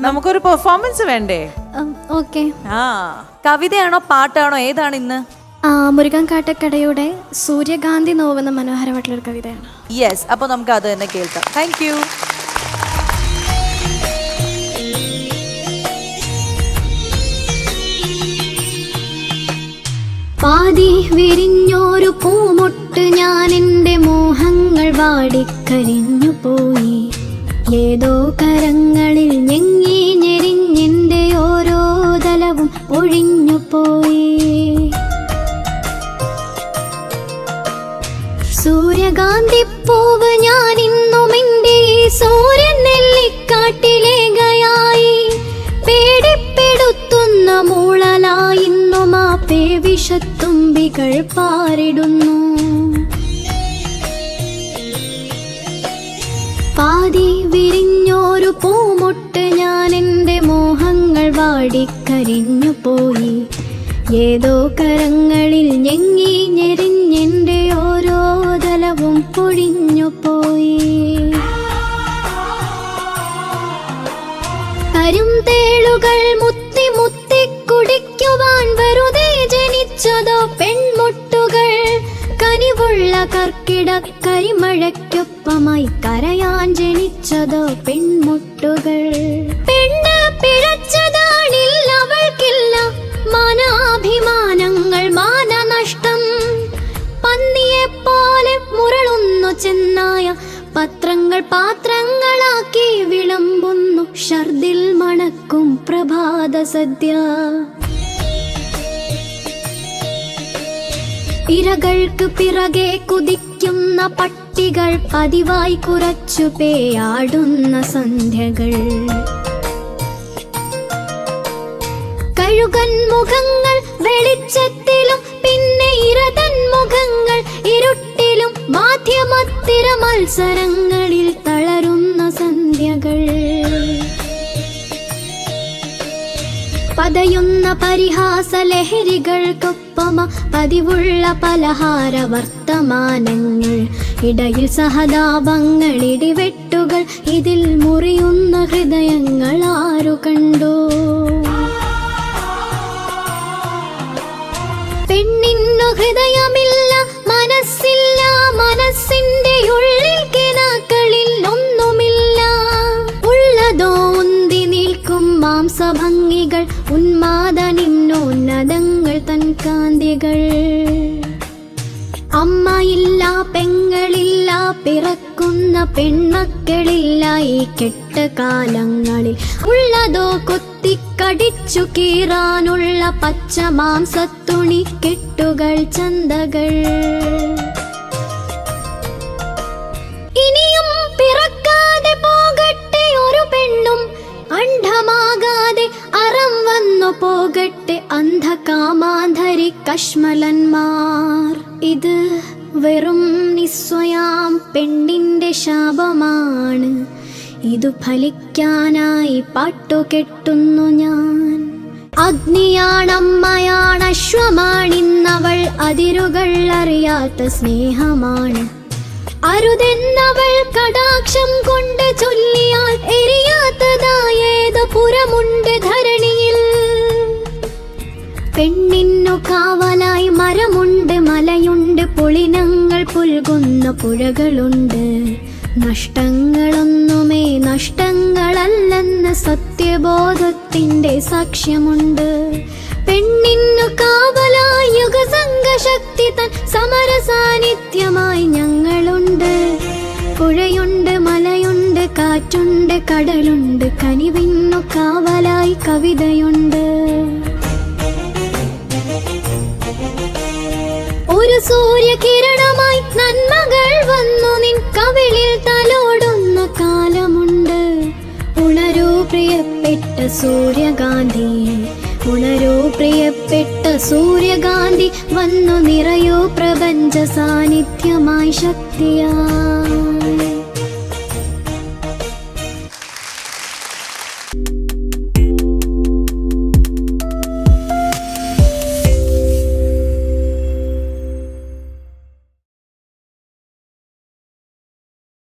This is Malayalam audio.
നമുക്കൊരു പെർഫോമൻസ് വേണ്ടേ? ഓക്കെ. ആ. കവിതയാണോ പാട്ടാണോ? ഏതാണ് ഇന്ന്? മുരുകൻ കാട്ടക്കടയുടെ സൂര്യകാന്തി നോവെന്ന മനോഹരമായിട്ടുള്ളൊരു കവിതയാണ്. യെസ് അപ്പോൾ നമുക്ക് അത് തന്നെ കേൾക്കാം. താങ്ക് യു പാതി വിരിഞ്ഞോരു പൂമൊട്ട് ഞാൻ എന്റെ മോഹങ്ങൾ വാടിക്കരിഞ്ഞു പോയി. ഏതോ കരങ്ങളിൽ പോയി. സൂര്യകാന്തി പൂവ് ഞാൻ ഇന്നും എന്റെ സൂര്യൻ നെല്ലിക്കാട്ടിലേകയായി. പേടിപ്പെടുത്തുന്ന മൂളലായിന്നും ആ പേവിഷത്തുമ്പികൾ പാറിടുന്നു. പാതി വിരിഞ്ഞോരു പൂമൊട്ട് ഞാൻ എന്റെ മോഹങ്ങൾ വാടിക്കരിഞ്ഞു പോയി. ഏതോ കരങ്ങളിൽ ഞെങ്ങി ഞെരിഞ്ഞെന്റെ ഓരോ തലവും പൊഴിഞ്ഞു പോയി. തേളുകൾ മുത്തി മുത്തി കുടിക്കുവാൻ വെറുതെ ജനിച്ചതോ പെൺമുട്ടുകൾ. കനിവുള്ള കർക്കിട കരിമഴയ്ക്കൊപ്പമായി കരയാൻ ജനിച്ചതോ പെൺമുട്ടുകൾ. പെണ്ണ പിഴച്ചതാണില്ല പത്രങ്ങൾ പാത്രങ്ങളാക്കി വിളമ്പുന്നു. ഷർദിൽ മണക്കും പ്രഭാത സദ്യ. ഇരകൾക്ക് പിറകെ കുതിക്കുന്ന പട്ടികൾ പതിവായി കുറച്ചു പേയാടുന്ന സന്ധ്യകൾ. കഴുകൻ മുഖങ്ങൾ വെളിച്ചത്തിലും പിന്നെ ഇരതൻ മുഖങ്ങൾ ഇരുട്ടിലും മാധ്യമത്തിര മത്സരങ്ങളിൽ തളരുന്ന സന്ധ്യകൾ. പതയുന്ന പരിഹാസ ലഹരികൾക്കൊപ്പമ പതിവുള്ള പലഹാര വർത്തമാനങ്ങൾ. ഇടയിൽ സഹതാപങ്ങൾ ഇടിവെട്ടുകൾ ഇതിൽ മുറിയുന്ന ഹൃദയങ്ങൾ ആരു കണ്ടു? മാംസഭംഗികൾ ഉന്മാദ നിന്നോന്നതങ്ങൾ തൻ കാന്തികൾ. അമ്മയില്ല പെങ്ങളില്ല പിറക്കുന്ന പെൺമക്കളില്ല ഈ കെട്ട കാലങ്ങളിൽ. ഉള്ളതോ കൊത്തിക്കടിച്ചു കീറാനുള്ള പച്ച മാംസത്തുണി കെട്ടുകൾ ചന്തകൾ. പോകട്ടെ അന്ധകാമാന്ധരി കശ്മലന്മാർ. ഇത് വെറും നിസ്വയാം പെണ്ണിന്റെ ശാപമാണ്. ഇതു ഫലിക്കാനായി പാട്ടുകെട്ടുന്നു ഞാൻ. അഗ്നിയാണമ്മയാണ് അശ്വമാണിന്നവൾ. അതിരുകൾ അറിയാത്ത സ്നേഹമാണ്. അരുതെന്നവൾ കടാക്ഷം കൊണ്ട് പുളിനങ്ങൾ പുൽകുന്ന പുഴകളുണ്ട്. നഷ്ടങ്ങളൊന്നുമേ നഷ്ടങ്ങളല്ലെന്ന സത്യബോധത്തിന്റെ സാക്ഷ്യമുണ്ട്. പെണ്ണിന്നു കാവലായി യുഗസംഘശക്തി തൻ സമര സാന്നിധ്യമായി ഞങ്ങളുണ്ട്. പുഴയുണ്ട് മലയുണ്ട് കാറ്റുണ്ട് കടലുണ്ട് കനിവിന്നു കാവലായി കവിതയുണ്ട്. ഒരു സൂര്യകിരണമായി നന്മകൾ വന്നു. നിൻ കവിളിൽ തലോടുന്ന കാലമുണ്ട്. ഉണരൂ പ്രിയപ്പെട്ട സൂര്യകാന്തി. ഉണരൂ പ്രിയപ്പെട്ട സൂര്യകാന്തി. വന്നു നിറയൂ പ്രപഞ്ച സാന്നിധ്യമായി ശക്തിയാ.